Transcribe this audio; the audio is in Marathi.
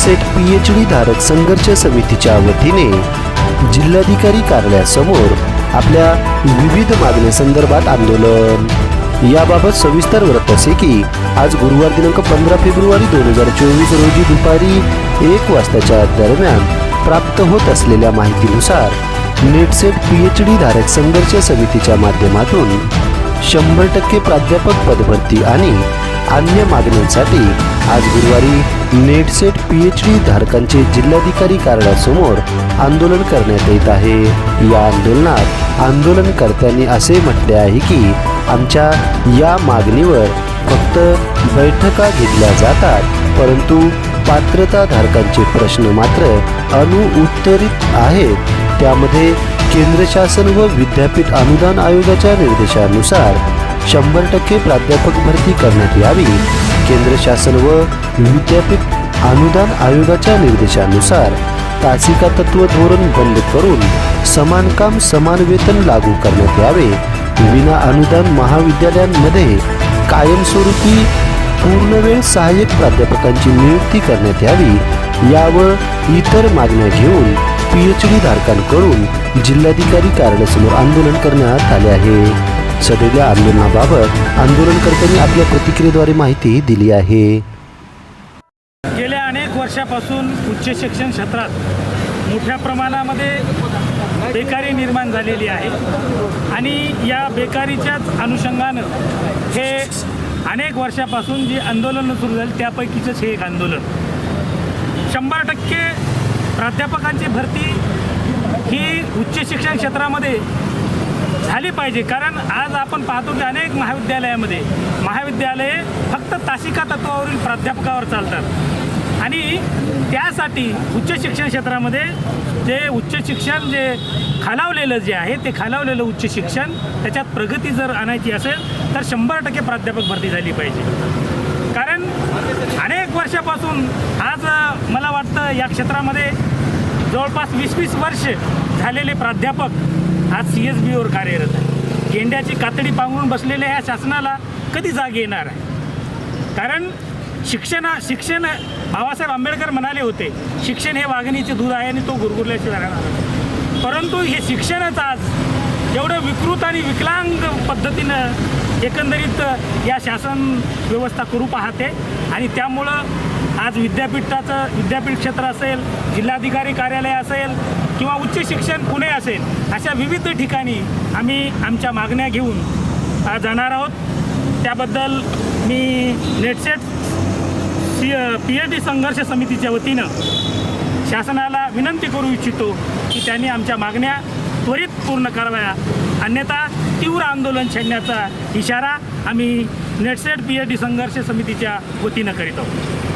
नेटसेट पी एच डी धारक संघर्ष समितीच्या वतीने जिल्हाधिकारी कार्यालयासमोर आपल्या विविध मागण्यांसंदर्भात आंदोलन. याबाबत सविस्तर वृत्त असे की आज गुरुवार दिनांक पंधरा फेब्रुवारी दोन हजार चोवीस रोजी दुपारी एक वाजताच्या दरम्यान प्राप्त होत असलेल्या माहितीनुसार नेटसेट पी एच डी धारक संघर्ष समितीच्या माध्यमातून शंभर टक्के प्राध्यापक पदभरती आणि अन्य मागण्यांसाठी आज गुरुवारी NET SET P H D धारकांचे जिल्हाधिकारी कार्यालयासमोर आंदोलन करण्यात येत आहे. या आंदोलनात आंदोलनकर्त्यांनी असे म्हटले आहे की आमच्या या मागणीवर फक्त बैठका घेतल्या जातात परंतु पात्रताधारकांचे प्रश्न मात्र अनुउत्तरित आहेत. त्यामध्ये केंद्र शासन व विद्यापीठ अनुदान आयोगाच्या निर्देशानुसार शंभर टक्के प्राध्यापक भरती करण्यात यावी. केंद्र शासन व विद्यापीठ अनुदान आयोगाच्या निर्देशानुसार तासिका तत्व धोरण बंद करून समान काम समान वेतन लागू करण्यात यावे. विना अनुदान महाविद्यालयांमध्ये कायमस्वरूपी पूर्णवेळ सहाय्यक प्राध्यापकांची नियुक्ती करण्यात यावी. यावर इतर मागण्या घेऊन पी एच डी धारकांकडून जिल्हाधिकारी कार्यालयासमोर आंदोलन करण्यात आले आहे. सदर आंदोलनाबाबत आंदोलनकर्त्यांनी आपल्या प्रतिक्रियेद्वारे माहिती दिली आहे. गेल्या अनेक वर्षापासून उच्च शिक्षण क्षेत्रात मोठ्या प्रमाणामध्ये बेकारी निर्माण झालेली आहे आणि या बेकारीच्याच अनुषंगानं हे अनेक वर्षापासून जी आंदोलनं सुरू झाली त्यापैकीचंच हे एक आंदोलन. शंभर टक्के प्राध्यापकांची भरती ही उच्च शिक्षण क्षेत्रामध्ये झाली पाहिजे. कारण आज आपण पाहतो की अनेक महाविद्यालयामध्ये महाविद्यालये फक्त तासिका तत्वावरील प्राध्यापकावर चालतात. आणि त्यासाठी उच्च शिक्षण क्षेत्रामध्ये जे उच्च शिक्षण जे खालावलेलं जे आहे ते खालावलेलं उच्च शिक्षण त्याच्यात प्रगती जर आणायची असेल तर शंभर टक्के प्राध्यापक भरती झाली पाहिजे. कारण अनेक वर्षापासून आज मला वाटतं या क्षेत्रामध्ये जवळपास वीस वीस वर्ष झालेले प्राध्यापक आज सी एस बीवर कार्यरत आहे. गेंड्याची कातडी पांघरून बसलेल्या ह्या शासनाला कधी जाग येणार आहे? कारण शिक्षण शिक्षण बाबासाहेब आंबेडकर म्हणाले होते शिक्षण हे वाघिणीचे दूध आहे आणि तो गुरगुरल्याशिवाय राहणार परंतु हे शिक्षणच आज एवढं विकृत आणि विकलांग पद्धतीनं एकंदरीत या शासन व्यवस्था करू पाहते आणि त्यामुळं आज विद्यापीठाचं विद्यापीठ क्षेत्र असेल जिल्हाधिकारी कार्यालय असेल किंवा उच्च शिक्षण पुणे असेल अशा विविध ठिकाणी आम्ही आमच्या मागण्या घेऊन जाणार आहोत. त्याबद्दल मी NET SET C P H D संघर्ष समितीच्या वतीनं शासनाला विनंती करू इच्छितो की त्यांनी आमच्या मागण्या त्वरित पूर्ण कराव्या. अन्यथा तीव्र आंदोलन छेडण्याचा इशारा आम्ही नेटसेट पी एच डी संघर्ष समितीच्या वतीनं करीत आहोत.